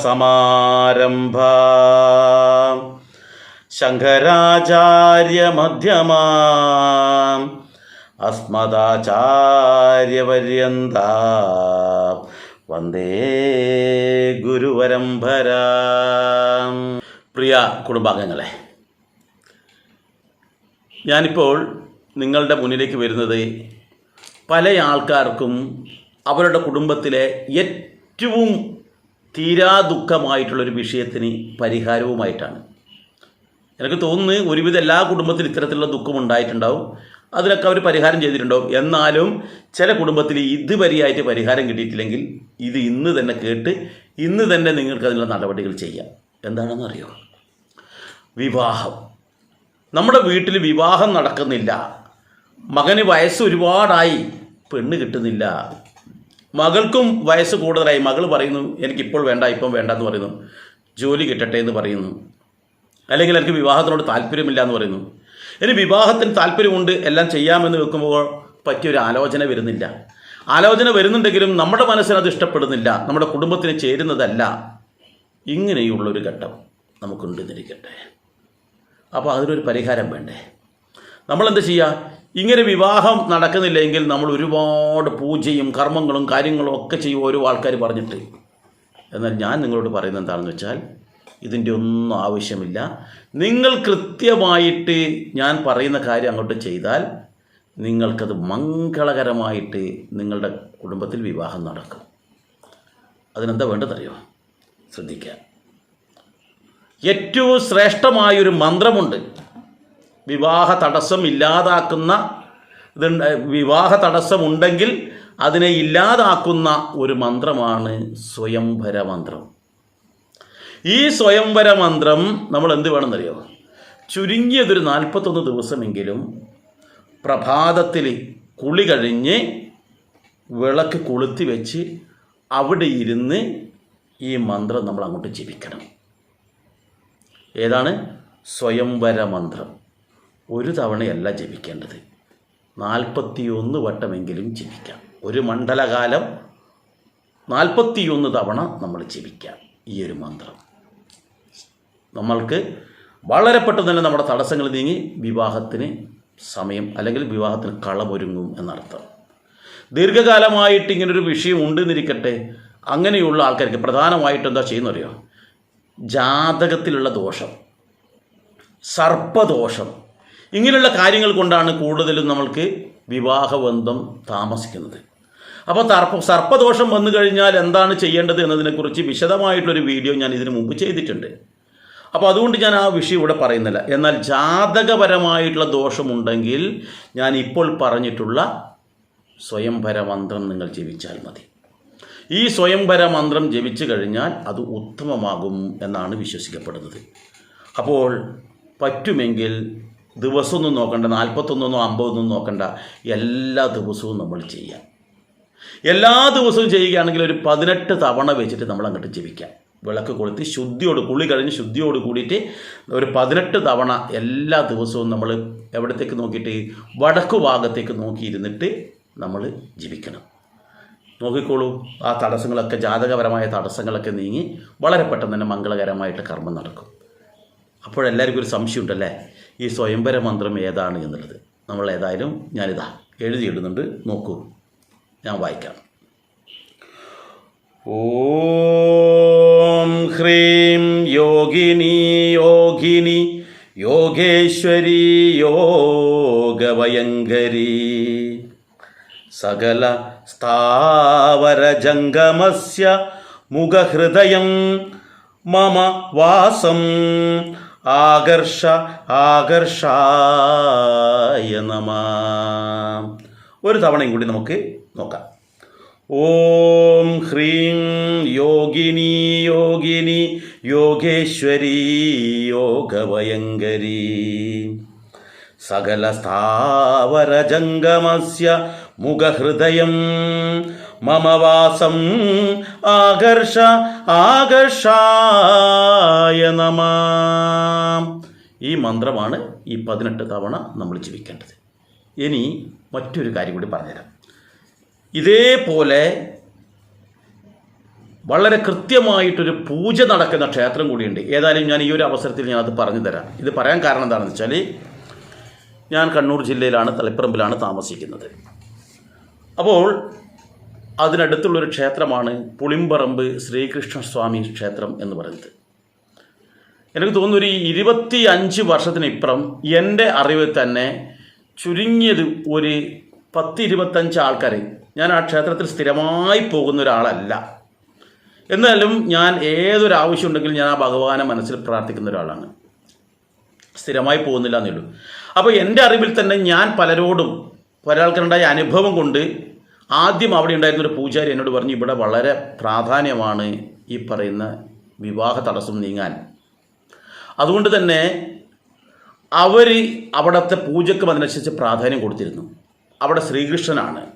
സദാശിവസമാരംഭ ശങ്കരാചാര്യമധ്യമാ അസ്മദാചാര്യപര്യന്ത വന്ദേ ഗുരുവരംഭര പ്രിയ കുടുംബാംഗങ്ങളെ ഞാനിപ്പോൾ നിങ്ങളുടെ മുന്നിലേക്ക് വരുന്നത് പല ആൾക്കാർക്കും അവരുടെ കുടുംബത്തിലെ ഏറ്റവും തീരാ ദുഃഖമായിട്ടുള്ളൊരു വിഷയത്തിന് പരിഹാരവുമായിട്ടാണ്. എനിക്ക് തോന്നുന്നു ഒരുവിധം എല്ലാ കുടുംബത്തിലും ഇത്തരത്തിലുള്ള ദുഃഖം ഉണ്ടായിട്ടുണ്ടാവും. അതിനൊക്കെ അവർ പരിഹാരം ചെയ്തിട്ടുണ്ടാവും. എന്നാലും ചില കുടുംബത്തിൽ ഇതുവരെയായിട്ട് പരിഹാരം കിട്ടിയിട്ടില്ലെങ്കിൽ ഇത് ഇന്ന് തന്നെ കേട്ട് ഇന്ന് തന്നെ നിങ്ങൾക്ക് അതിനുള്ള നടപടികൾ ചെയ്യാം. എന്താണെന്ന് അറിയോ വിവാഹം. നമ്മുടെ വീട്ടിൽ വിവാഹം നടക്കുന്നില്ല. മകന് വയസ്സ് ഒരുപാടായി പെണ്ണ് കിട്ടുന്നില്ല. മകൾക്കും വയസ്സ് കൂടുതലായി. മകൾ പറയുന്നു എനിക്കിപ്പോൾ വേണ്ട ഇപ്പം വേണ്ട എന്ന് പറയുന്നു. ജോലി കിട്ടട്ടെ എന്ന് പറയുന്നു. അല്ലെങ്കിൽ എനിക്ക് വിവാഹത്തിനോട് താല്പര്യമില്ല എന്ന് പറയുന്നു. ഇനി വിവാഹത്തിന് താല്പര്യമുണ്ട് എല്ലാം ചെയ്യാമെന്ന് വെക്കുമ്പോൾ പറ്റിയൊരു ആലോചന വരുന്നില്ല. ആലോചന വരുന്നുണ്ടെങ്കിലും നമ്മുടെ മനസ്സിന് അത് ഇഷ്ടപ്പെടുന്നില്ല. നമ്മുടെ കുടുംബത്തിന് ചേരുന്നതല്ല. ഇങ്ങനെയുള്ളൊരു ഘട്ടം നമുക്കുണ്ടെന്നിരിക്കട്ടെ അപ്പോൾ അതിനൊരു പരിഹാരം വേണ്ടേ? നമ്മളെന്ത് ചെയ്യുക ഇങ്ങനെ വിവാഹം നടക്കുന്നില്ലെങ്കിൽ നമ്മൾ ഒരുപാട് പൂജയും കർമ്മങ്ങളും കാര്യങ്ങളും ഒക്കെ ചെയ്യും ഓരോ ആൾക്കാർ പറഞ്ഞിട്ട്. എന്നാൽ ഞാൻ നിങ്ങളോട് പറയുന്നത് എന്താണെന്ന് വെച്ചാൽ ഇതിന്റെ ഒന്നും ആവശ്യമില്ല. നിങ്ങൾ കൃത്യമായിട്ട് ഞാൻ പറയുന്ന കാര്യം അങ്ങോട്ട് ചെയ്താൽ നിങ്ങൾക്കത് മംഗളകരമായിട്ട് നിങ്ങളുടെ കുടുംബത്തിൽ വിവാഹം നടക്കും. അതിനെന്താ വേണ്ടതറിയോ ശ്രദ്ധിക്കുക. ഏറ്റവും ശ്രേഷ്ഠമായൊരു മന്ത്രമുണ്ട്. വിവാഹ തടസ്സം ഇല്ലാതാക്കുന്ന ഇതുണ്ട് വിവാഹ തടസ്സമുണ്ടെങ്കിൽ അതിനെ ഇല്ലാതാക്കുന്ന ഒരു മന്ത്രമാണ് സ്വയംവര മന്ത്രം. ഈ സ്വയംവര മന്ത്രം നമ്മൾ എന്ത് വേണമെന്നറിയോ? ചുരുങ്ങിയതൊരു നാൽപ്പത്തൊന്ന് ദിവസമെങ്കിലും പ്രഭാതത്തിൽ കുളി കഴിഞ്ഞ് വിളക്ക് കൊളുത്തി വെച്ച് അവിടെ ഇരുന്ന് ഈ മന്ത്രം നമ്മൾ അങ്ങോട്ട് ജപിക്കണം. ഏതാണ്? സ്വയംവര മന്ത്രം ഒരു തവണയല്ല ജപിക്കേണ്ടത്. നാൽപ്പത്തിയൊന്ന് വട്ടമെങ്കിലും ജപിക്കാം. ഒരു മണ്ഡലകാലം നാൽപ്പത്തിയൊന്ന് തവണ നമ്മൾ ജപിക്കാം ഈ ഒരു മന്ത്രം. നമ്മൾക്ക് വളരെ പെട്ടെന്ന് തന്നെ നമ്മുടെ തടസ്സങ്ങൾ നീങ്ങി വിവാഹത്തിന് സമയം അല്ലെങ്കിൽ വിവാഹത്തിന് കളമൊരുങ്ങും എന്നർത്ഥം. ദീർഘകാലമായിട്ട് ഇങ്ങനൊരു വിഷയം ഉണ്ടെന്നിരിക്കട്ടെ അങ്ങനെയുള്ള ആൾക്കാർക്ക് പ്രധാനമായിട്ട് എന്താ ചെയ്യുന്നറിയോ? ജാതകത്തിലുള്ള ദോഷം സർപ്പദോഷം ഇങ്ങനെയുള്ള കാര്യങ്ങൾ കൊണ്ടാണ് കൂടുതലും നമ്മൾക്ക് വിവാഹബന്ധം താമസിക്കുന്നത്. അപ്പോൾ തർപ്പ സർപ്പദോഷം വന്നു കഴിഞ്ഞാൽ എന്താണ് ചെയ്യേണ്ടത് എന്നതിനെക്കുറിച്ച് വിശദമായിട്ടുള്ളൊരു വീഡിയോ ഞാൻ ഇതിനു മുമ്പ് ചെയ്തിട്ടുണ്ട്. അപ്പോൾ അതുകൊണ്ട് ഞാൻ ആ വിഷയം ഇവിടെ പറയുന്നില്ല. എന്നാൽ ജാതകപരമായിട്ടുള്ള ദോഷമുണ്ടെങ്കിൽ ഞാൻ ഇപ്പോൾ പറഞ്ഞിട്ടുള്ള സ്വയംഭര മന്ത്രം നിങ്ങൾ ജീവിച്ചാൽ മതി. ഈ സ്വയംഭര മന്ത്രം ജപിച്ചു കഴിഞ്ഞാൽ അത് ഉത്തമമാകും എന്നാണ് വിശ്വസിക്കപ്പെടുന്നത്. അപ്പോൾ പറ്റുമെങ്കിൽ ദിവസമൊന്നും നോക്കണ്ട നാൽപ്പത്തൊന്നൊന്നോ അമ്പതൊന്നും നോക്കണ്ട എല്ലാ ദിവസവും നമ്മൾ ചെയ്യാം. എല്ലാ ദിവസവും ചെയ്യുകയാണെങ്കിൽ ഒരു പതിനെട്ട് തവണ വെച്ചിട്ട് നമ്മൾ അങ്ങോട്ട് ജപിക്കാം. വിളക്ക് കൊളുത്തി ശുദ്ധിയോട് കുളി കഴിഞ്ഞ് ശുദ്ധിയോട് കൂടിയിട്ട് ഒരു പതിനെട്ട് തവണ എല്ലാ ദിവസവും നമ്മൾ എവിടത്തേക്ക് നോക്കിയിട്ട് വടക്കു ഭാഗത്തേക്ക് നോക്കിയിരുന്നിട്ട് നമ്മൾ ജപിക്കണം. നോക്കിക്കോളൂ. ആ തടസ്സങ്ങളൊക്കെ ജാതകപരമായ തടസ്സങ്ങളൊക്കെ നീങ്ങി വളരെ പെട്ടെന്ന് തന്നെ മംഗളകരമായിട്ട് കർമ്മം നടക്കും. അപ്പോഴെല്ലാവർക്കും ഒരു സംശയമുണ്ടല്ലേ? ഈ സ്വയംവര മന്ത്രം ഏതാണ് എന്നുള്ളത്. നമ്മൾ ഏതായാലും ഞാനിതാ എഴുതിയിടുന്നുണ്ട്. നോക്കൂ. ഞാൻ വായിക്കാം. ഓം ഹ്രീം യോഗിനി യോഗിനി യോഗേശ്വരി യോഗവയങ്കരി സകല സ്ഥാവരജംഗമസ്യ മുഖഹൃദയം മമ വാസം. ആകർഷ ആകർഷായ നമ. ഒരു തവണയും കൂടി നമുക്ക് നോക്കാം. ഓം ഹ്രീം യോഗിനി യോഗിനി യോഗേശ്വരി യോഗവയങ്കരി സകല സ്ഥാവരജംഗമസ്യ മുഖഹൃദയം മമവാസം ആകർഷ ആകർഷായ നമ. ഈ മന്ത്രമാണ് ഈ പതിനെട്ട് തവണ നമ്മൾ ജീവിക്കേണ്ടത് ഇനി മറ്റൊരു കാര്യം കൂടി പറഞ്ഞുതരാം. ഇതേപോലെ വളരെ കൃത്യമായിട്ടൊരു പൂജ നടക്കുന്ന ക്ഷേത്രം കൂടിയുണ്ട്. ഏതായാലും ഞാൻ ഈ ഒരു അവസരത്തിൽ ഞാൻ അത് പറഞ്ഞു തരാം. ഇത് പറയാൻ കാരണം എന്താണെന്ന് വെച്ചാൽ ഞാൻ കണ്ണൂർ ജില്ലയിലാണ് തളിപ്പറമ്പിലാണ് താമസിക്കുന്നത്. അപ്പോൾ അതിനടുത്തുള്ളൊരു ക്ഷേത്രമാണ് പുളിമ്പറമ്പ് ശ്രീകൃഷ്ണസ്വാമി ക്ഷേത്രം എന്ന് പറയുന്നത്. എനിക്ക് തോന്നുന്നു ഒരു ഇരുപത്തി അഞ്ച് വർഷത്തിനിപ്പുറം എന്റെ അറിവിൽ തന്നെ ചുരുങ്ങിയത് ഒരു പത്ത് ഇരുപത്തഞ്ച് ആൾക്കാർ ഞാൻ ആ ക്ഷേത്രത്തിൽ സ്ഥിരമായി പോകുന്ന ഒരാളല്ല. എന്നാലും ഞാൻ ഏതൊരു ആവശ്യമുണ്ടെങ്കിലും ഞാൻ ആ ഭഗവാനെ മനസ്സിൽ പ്രാർത്ഥിക്കുന്ന ഒരാളാണ്. സ്ഥിരമായി പോകുന്നില്ല എന്നുള്ളൂ അപ്പോൾ എന്റെ അറിവിൽ തന്നെ ഞാൻ പലരോടും ഒരാൾക്കുണ്ടായ അനുഭവം കൊണ്ട് ആദ്യം അവിടെ ഉണ്ടായിരുന്ന ഒരു പൂജാരി എന്നോട് പറഞ്ഞു ഇവിടെ വളരെ പ്രാധാന്യമാണ് ഈ പറയുന്ന വിവാഹ തടസ്സം നീങ്ങാൻ. അതുകൊണ്ട് തന്നെ അവർ അവിടുത്തെ പൂജയ്ക്ക് അതിനനുസരിച്ച് പ്രാധാന്യം കൊടുത്തിരുന്നു. അവിടെ ശ്രീകൃഷ്ണനാണ്.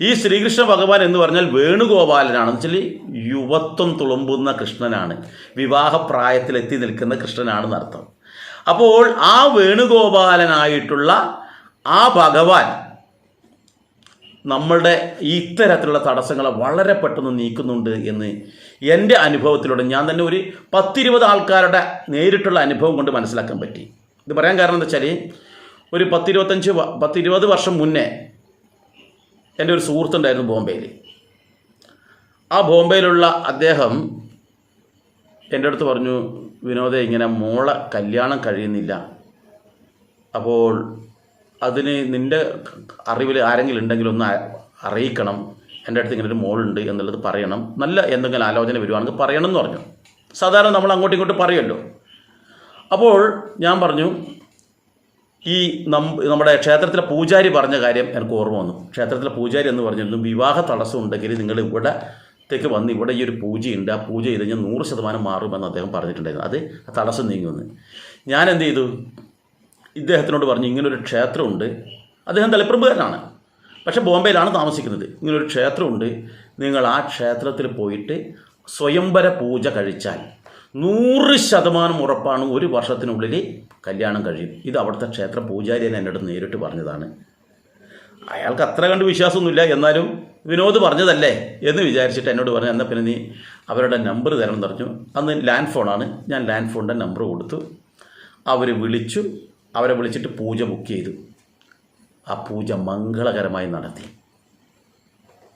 ഈ ശ്രീകൃഷ്ണ ഭഗവാൻ എന്ന് പറഞ്ഞാൽ വേണുഗോപാലനാണ്. എന്ന് വെച്ചാൽ യുവത്വം തുളുമ്പുന്ന കൃഷ്ണനാണ്. വിവാഹപ്രായത്തിലെത്തി നിൽക്കുന്ന കൃഷ്ണനാണെന്ന് അർത്ഥം അപ്പോൾ ആ വേണുഗോപാലനായിട്ടുള്ള ആ ഭഗവാൻ നമ്മളുടെ ഇത്തരത്തിലുള്ള തടസ്സങ്ങളെ വളരെ പെട്ടെന്ന് നീക്കുന്നുണ്ട് എന്ന് എന്റെ അനുഭവത്തിലൂടെ ഞാൻ തന്നെ ഒരു പത്തിരുപത് ആൾക്കാരുടെ നേരിട്ടുള്ള അനുഭവം കൊണ്ട് മനസ്സിലാക്കാൻ പറ്റി. ഇത് പറയാൻ കാരണം എന്താ വെച്ചാൽ ഒരു പത്തിരുപത്തഞ്ച് പത്തിരുപത് വർഷം മുന്നേ എന്റെ ഒരു സുഹൃത്തുണ്ടായിരുന്നു ബോംബെയിൽ ആ ബോംബെയിലുള്ള അദ്ദേഹം എന്റെ അടുത്ത് പറഞ്ഞു വിനോദ ഇങ്ങനെ മോളെ കല്യാണം കഴിയുന്നില്ല. അപ്പോൾ അതിന് നിന്റെ അറിവിൽ ആരെങ്കിലും ഉണ്ടെങ്കിൽ ഒന്ന് അറിയിക്കണം. എന്റെ അടുത്ത് ഇങ്ങനെ ഒരു മോളുണ്ട് എന്നുള്ളത് പറയണം. നല്ല എന്തെങ്കിലും ആലോചന വരുവാണെങ്കിൽ പറയണം എന്ന് പറഞ്ഞു. സാധാരണ നമ്മൾ അങ്ങോട്ടും ഇങ്ങോട്ടും പറയുമല്ലോ. അപ്പോൾ ഞാൻ പറഞ്ഞു ഈ നമ്മുടെ ക്ഷേത്രത്തിലെ പൂജാരി പറഞ്ഞ കാര്യം എനിക്ക് ഓർമ്മ വന്നു. ക്ഷേത്രത്തിലെ പൂജാരി എന്ന് പറഞ്ഞിരുന്നു വിവാഹ തടസ്സം ഉണ്ടെങ്കിൽ നിങ്ങൾ ഇവിടെ ഇവിടത്തേക്ക് വന്ന് ഇവിടെ ഈ ഒരു പൂജയുണ്ട്. ആ പൂജ ചെയ്ത് കഴിഞ്ഞാൽ നൂറ് ശതമാനം മാറുമെന്ന് അദ്ദേഹം പറഞ്ഞിട്ടുണ്ടായിരുന്നു. അത് ആ തടസ്സം നീങ്ങുമെന്ന് ഞാൻ എന്ത് ചെയ്തു? ഇദ്ദേഹത്തിനോട് പറഞ്ഞു ഇങ്ങനൊരു ക്ഷേത്രമുണ്ട്. അദ്ദേഹം തലപ്രഭുകാരനാണ്. പക്ഷെ ബോംബെയിലാണ് താമസിക്കുന്നത്. ഇങ്ങനൊരു ക്ഷേത്രമുണ്ട്. നിങ്ങൾ ആ ക്ഷേത്രത്തിൽ പോയിട്ട് സ്വയംവര പൂജ കഴിച്ചാൽ നൂറ് ശതമാനം ഉറപ്പാണ് ഒരു വർഷത്തിനുള്ളിൽ കല്യാണം കഴിയും. ഇത് അവിടുത്തെ ക്ഷേത്ര പൂജാരി എന്നോട് നേരിട്ട് പറഞ്ഞതാണ്. അയാൾക്ക് അത്ര കണ്ട് വിശ്വാസമൊന്നുമില്ല. എന്നാലും വിനോദ് പറഞ്ഞതല്ലേ എന്ന് വിചാരിച്ചിട്ട് എന്നോട് പറഞ്ഞു എന്നാൽ പിന്നെ നീ അവരുടെ നമ്പർ തരണം പറഞ്ഞു. അന്ന് ലാൻഡ് ഫോണാണ്. ഞാൻ ലാൻഡ് ഫോണിന്റെ നമ്പർ കൊടുത്തു. അവർ വിളിച്ചു. അവരെ വിളിച്ചിട്ട് പൂജ ബുക്ക് ചെയ്തു. ആ പൂജ മംഗളകരമായി നടത്തി.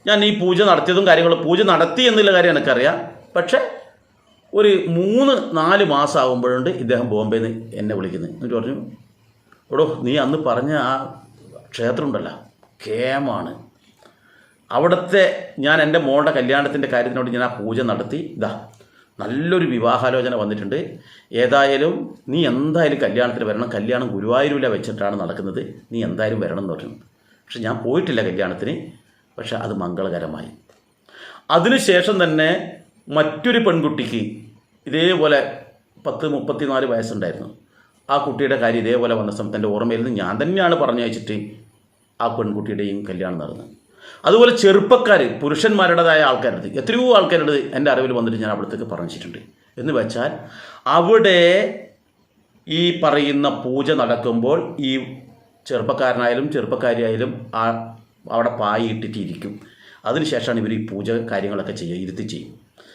ഞാൻ ഈ പൂജ നടത്തിയതും കാര്യങ്ങൾ പൂജ നടത്തി എന്നുള്ള കാര്യം എനിക്കറിയാം. പക്ഷേ ഒരു മൂന്ന് നാല് മാസം ആകുമ്പോഴുണ്ട് ഇദ്ദേഹം ബോംബെയിൽ നിന്ന് എന്നെ വിളിക്കുന്നത്. എന്നിട്ട് പറഞ്ഞു എടോ നീ അന്ന് പറഞ്ഞ ആ ക്ഷേത്രം ഉണ്ടല്ലോ കേമാണ് അവിടുത്തെ ഞാൻ എന്റെ മോളുടെ കല്യാണത്തിന്റെ കാര്യത്തിനോട് ഞാൻ ആ പൂജ നടത്തി. ഇതാ നല്ലൊരു വിവാഹാലോചന വന്നിട്ടുണ്ട്. ഏതായാലും നീ എന്തായാലും കല്യാണത്തിന് വരണം. കല്യാണം ഗുരുവായൂരില വെച്ചിട്ടാണ് നടക്കുന്നത്. നീ എന്തായാലും വരണം എന്ന് പറഞ്ഞു. പക്ഷെ ഞാൻ പോയിട്ടില്ല കല്യാണത്തിന്. പക്ഷെ അത് മംഗളകരമായി. അതിനുശേഷം തന്നെ മറ്റൊരു പെൺകുട്ടിക്ക് ഇതേപോലെ പത്ത് മുപ്പത്തിനാല് വയസ്സുണ്ടായിരുന്നു. ആ കുട്ടിയുടെ കാര്യം ഇതേപോലെ വന്ന സമയത്ത് എന്റെ ഓർമ്മയിൽ നിന്ന് ഞാൻ തന്നെയാണ് പറഞ്ഞയച്ചിട്ട് ആ പെൺകുട്ടിയുടെയും കല്യാണം നടന്നത്. അതുപോലെ ചെറുപ്പക്കാർ പുരുഷന്മാരുടേതായ ആൾക്കാരുടെ എത്രയോ ആൾക്കാരുടെ എന്റെ അറിവിൽ വന്നിട്ട് ഞാൻ അവിടത്തേക്ക് പറഞ്ഞിട്ടുണ്ട്. എന്ന് വെച്ചാൽ അവിടെ ഈ പറയുന്ന പൂജ നടക്കുമ്പോൾ ഈ ചെറുപ്പക്കാരനായാലും ചെറുപ്പക്കാരിയായാലും ആ അവിടെ പായി ഇട്ടിട്ടിരിക്കും അതിനുശേഷമാണ് ഇവർ ഈ പൂജ കാര്യങ്ങളൊക്കെ ചെയ്യുക ഇരുത്തി ചെയ്യും.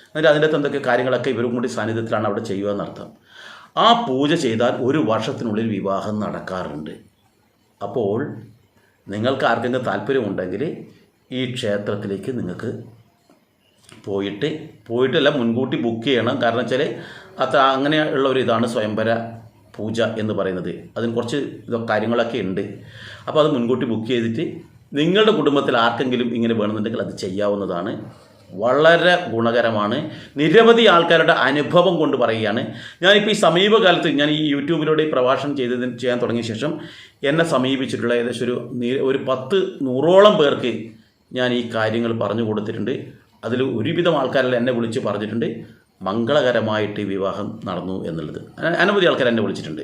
എന്നിട്ട് അതിന്റെ അകത്ത് എന്തൊക്കെ കാര്യങ്ങളൊക്കെ ഇവരും കൂടി സാന്നിധ്യത്തിലാണ് അവിടെ ചെയ്യുക എന്നർത്ഥം. ആ പൂജ ചെയ്താൽ ഒരു വർഷത്തിനുള്ളിൽ വിവാഹം നടക്കാറുണ്ട്. അപ്പോൾ നിങ്ങൾക്ക് ആർക്കെങ്കിലും താല്പര്യമുണ്ടെങ്കിൽ ഈ ക്ഷേത്രത്തിലേക്ക് നിങ്ങൾക്ക് പോയിട്ട് പോയിട്ടല്ല മുൻകൂട്ടി ബുക്ക് ചെയ്യണം. കാരണം വെച്ചാൽ അത്ര അങ്ങനെയുള്ള ഒരു ഇതാണ് സ്വയംവര പൂജ എന്ന് പറയുന്നത്. അതിന് കുറച്ച് കാര്യങ്ങളൊക്കെ ഉണ്ട്. അപ്പോൾ അത് മുൻകൂട്ടി ബുക്ക് ചെയ്തിട്ട് നിങ്ങളുടെ കുടുംബത്തിൽ ആർക്കെങ്കിലും ഇങ്ങനെ വേണമെന്നുണ്ടെങ്കിൽ അത് ചെയ്യാവുന്നതാണ്. വളരെ ഗുണകരമാണ്. നിരവധി ആൾക്കാരുടെ അനുഭവം കൊണ്ട് പറയുകയാണ്. ഞാനിപ്പോൾ ഈ സമീപകാലത്ത് ഞാൻ ഈ യൂട്യൂബിലൂടെ പ്രഭാഷണം ചെയ്തതിന് ചെയ്യാൻ തുടങ്ങിയ ശേഷം എന്നെ സമീപിച്ചിട്ടുള്ള ഏകദേശം ഒരു ഒരു പത്ത് നൂറോളം പേർക്ക് ഞാൻ ഈ കാര്യങ്ങൾ പറഞ്ഞു കൊടുത്തിട്ടുണ്ട്. അതിൽ ഒരുവിധം ആൾക്കാരെല്ലാം എന്നെ വിളിച്ച് പറഞ്ഞിട്ടുണ്ട്. മംഗളകരമായിട്ട് വിവാഹം നടന്നു എന്നുള്ളത്. അന- അനവധി ആൾക്കാർ എന്നെ വിളിച്ചിട്ടുണ്ട്.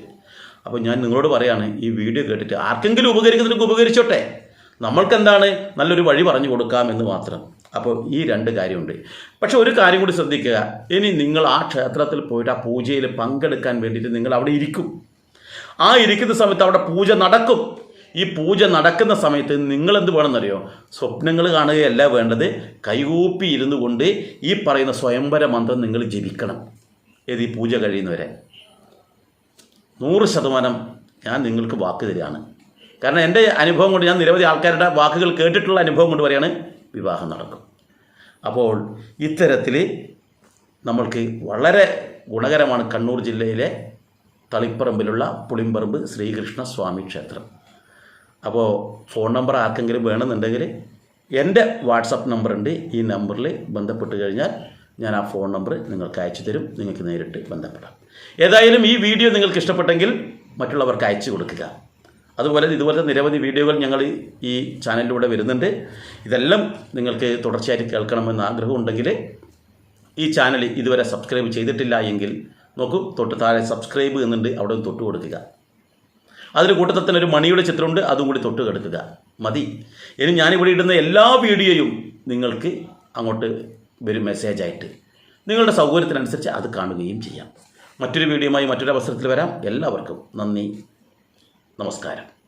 അപ്പോൾ ഞാൻ നിങ്ങളോട് പറയാണ് ഈ വീഡിയോ കേട്ടിട്ട് ആർക്കെങ്കിലും ഉപകരിക്കുന്നതിനൊക്കെ ഉപകരിച്ചോട്ടെ. നമ്മൾക്കെന്താണ് നല്ലൊരു വഴി പറഞ്ഞു കൊടുക്കാം എന്ന് മാത്രം. അപ്പോൾ ഈ രണ്ട് കാര്യമുണ്ട്. പക്ഷേ ഒരു കാര്യം കൂടി ശ്രദ്ധിക്കുക. ഇനി നിങ്ങൾ ആ ക്ഷേത്രത്തിൽ പോയിട്ട് ആ പൂജയിൽ പങ്കെടുക്കാൻ വേണ്ടിയിട്ട് നിങ്ങൾ അവിടെ ഇരിക്കും. ആ ഇരിക്കുന്ന സമയത്ത് അവിടെ പൂജ നടക്കും. ഈ പൂജ നടക്കുന്ന സമയത്ത് നിങ്ങൾ എന്ത് വേണമെന്നറിയോ? സ്വപ്നങ്ങൾ കാണുകയല്ല വേണ്ടത്. കൈകൂപ്പി ഇരുന്നു കൊണ്ട് ഈ പറയുന്ന സ്വയംവര മന്ത്രം നിങ്ങൾ ജപിക്കണം. ഏത് ഈ പൂജ കഴിയുന്നവരെ. നൂറ് ശതമാനം ഞാൻ നിങ്ങൾക്ക് വാക്ക് തരികയാണ്. കാരണം എന്റെ അനുഭവം കൊണ്ട് ഞാൻ നിരവധി ആൾക്കാരുടെ വാക്കുകൾ കേട്ടിട്ടുള്ള അനുഭവം കൊണ്ട് പറയാണ് വിവാഹം നടക്കും. അപ്പോൾ ഇത്തരത്തിൽ നമ്മൾക്ക് വളരെ ഗുണകരമാണ് കണ്ണൂർ ജില്ലയിലെ തളിപ്പറമ്പിലുള്ള പുളിമ്പറമ്പ് ശ്രീകൃഷ്ണ സ്വാമി ക്ഷേത്രം. അപ്പോൾ ഫോൺ നമ്പർ ആർക്കെങ്കിലും വേണമെന്നുണ്ടെങ്കിൽ എന്റെ വാട്സപ്പ് നമ്പറുണ്ട് ഈ നമ്പറിൽ ബന്ധപ്പെട്ട് കഴിഞ്ഞാൽ ഞാൻ ആ ഫോൺ നമ്പർ നിങ്ങൾക്ക് അയച്ചു തരും. നിങ്ങൾക്ക് നേരിട്ട് ബന്ധപ്പെടാം. ഏതായാലും ഈ വീഡിയോ നിങ്ങൾക്ക് ഇഷ്ടപ്പെട്ടെങ്കിൽ മറ്റുള്ളവർക്ക് അയച്ചു കൊടുക്കുക. അതുപോലെ ഇതുപോലത്തെ നിരവധി വീഡിയോകൾ ഞങ്ങൾ ഈ ചാനലിലൂടെ വരുന്നുണ്ട്. ഇതെല്ലാം നിങ്ങൾക്ക് തുടർച്ചയായിട്ട് കേൾക്കണമെന്ന് ആഗ്രഹമുണ്ടെങ്കിൽ ഈ ചാനൽ ഇതുവരെ സബ്സ്ക്രൈബ് ചെയ്തിട്ടില്ല എങ്കിൽ നോക്കൂ തൊട്ട് താഴെ സബ്സ്ക്രൈബ് എന്നുണ്ട്. അവിടെ തൊട്ട് കൊടുക്കുക. അതിന് കൂട്ടത്തിൽ തന്നെ ഒരു മണിയുടെ ചിത്രമുണ്ട് അതും കൂടി തൊട്ട് കിടക്കുക. മതി. ഇനി ഞാനിവിടെ ഇടുന്ന എല്ലാ വീഡിയോയും നിങ്ങൾക്ക് അങ്ങോട്ട് വരും മെസ്സേജായിട്ട് നിങ്ങളുടെ സൗകര്യത്തിനനുസരിച്ച് അത് കാണുകയും ചെയ്യാം. മറ്റൊരു വീഡിയോയുമായി മറ്റൊരു അവസരത്തിൽ വരാം. എല്ലാവർക്കും നന്ദി. നമസ്കാരം.